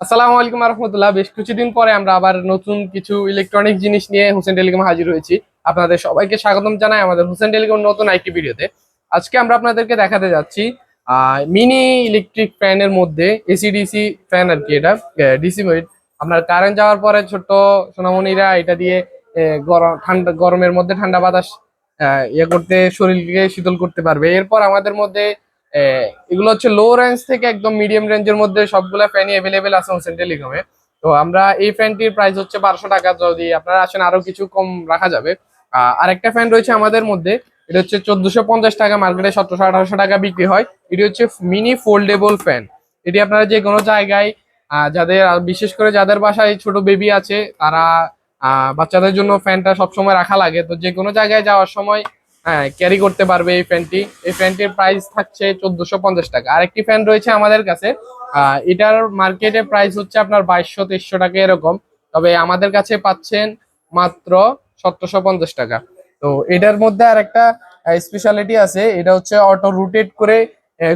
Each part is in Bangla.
আসসালামু আলাইকুম রহমতুল্লাহ বেশ কিছুদিন পরে আমরা আবার নতুন কিছু ইলেকট্রনিক জিনিস নিয়ে হোসেন টেলিকম হাজির হয়েছি। আপনাদের সবাইকে স্বাগতম জানাই আমাদের হোসেন টেলিকম নতুন আইটি ভিডিওতে। আজকে আমরা আপনাদেরকে দেখাতে যাচ্ছি মিনি ইলেকট্রিক ফ্যানের মধ্যে এসি ডিসি ফ্যান আর কি এটা ডিসি আপনার কারেন্ট যাওয়ার পরে ছোট্ট সোনামণিরা এটা দিয়ে গরম, ঠান্ডা, গরমের মধ্যে ঠান্ডা বাতাস ইয়ে করতে, শরীরকে শীতল করতে পারবে। এরপর আমাদের মধ্যে এগুলো হচ্ছে লো রেঞ্জ থেকে একদম মিডিয়াম রেঞ্জের মধ্যে সবগুলা ফ্যানই অ্যাভেলেবেল আছে হোসেন টেলিকমে তো আমরা এই ফ্যানটির প্রাইস হচ্ছে বারোশো টাকা যদি আপনারা আসেন আরও কিছু কম রাখা যাবে। আহ, আরেকটা ফ্যান রয়েছে আমাদের মধ্যে এটা হচ্ছে চোদ্দশো পঞ্চাশ টাকা মার্কেটে সতেরোশো আঠারোশো টাকা বিক্রি হয়। এটি হচ্ছে মিনি ফোল্ডেবল ফ্যান এটি আপনারা যে কোনো জায়গায় যাদের বিশেষ করে যাদের বাসায় ছোট বেবি আছে তারা বাচ্চাদের জন্য ফ্যানটা সবসময় রাখা লাগে। তো যে কোনো জায়গায় যাওয়ার সময় হ্যাঁ ক্যারি করতে পারবে এই ফ্যানটি। এই ফ্যানটির প্রাইস থাকছে চোদ্দশো পঞ্চাশ টাকা। আরেকটি ফ্যান রয়েছে আমাদের কাছে। এটার মার্কেটে প্রাইস হচ্ছে আপনার বাইশশো তেইশশো টাকা এরকম। তবে আমাদের কাছে পাচ্ছেন মাত্র সতেরোশো পঞ্চাশ টাকা। তো এটার মধ্যে আর একটা স্পেশালিটি আছে। এটা হচ্ছে অটো রোটেট করে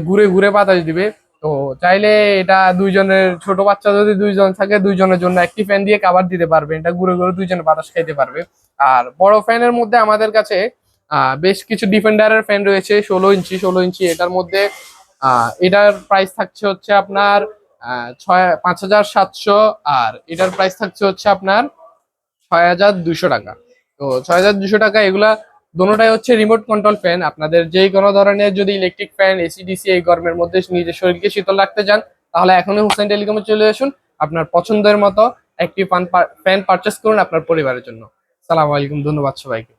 ঘুরে ঘুরে বাতাস দিবে। তো চাইলে এটা দুইজনের, ছোট বাচ্চা যদি দুইজন থাকে, দুইজনের জন্য একটি ফ্যান দিয়ে কাবার দিতে পারবে। এটা ঘুরে ঘুরে দুইজনে বাতাস খাইতে পারবে। আর বড় ফ্যানের মধ্যে আমাদের কাছে বেশ কিছু ডিফেন্ডারের ফ্যান রয়েছে, ষোলো ইঞ্চি ষোলো ইঞ্চি, এটার মধ্যে এটার প্রাইস থাকছে হচ্ছে আপনার ছয়, পাঁচ হাজার সাতশো, আর এটার প্রাইস থাকছে হচ্ছে আপনার ছয় হাজার দুশো টাকা। তো ছয় হাজার দুশো টাকা এগুলা দোনোটাই হচ্ছে রিমোট কন্ট্রোল ফ্যান আপনাদের যে কোনো ধরনের যদি ইলেকট্রিক ফ্যান এসি ডিসি এই গরমের মধ্যে নিজের শরীরকে শীতল রাখতে চান, তাহলে এখনই হুসেন টেলিকমে চলে আসুন। আপনার পছন্দের মতো একটি ফ্যান পারচেস করুন আপনার পরিবারের জন্য। সালাম আলাইকুম, ধন্যবাদ সবাইকে।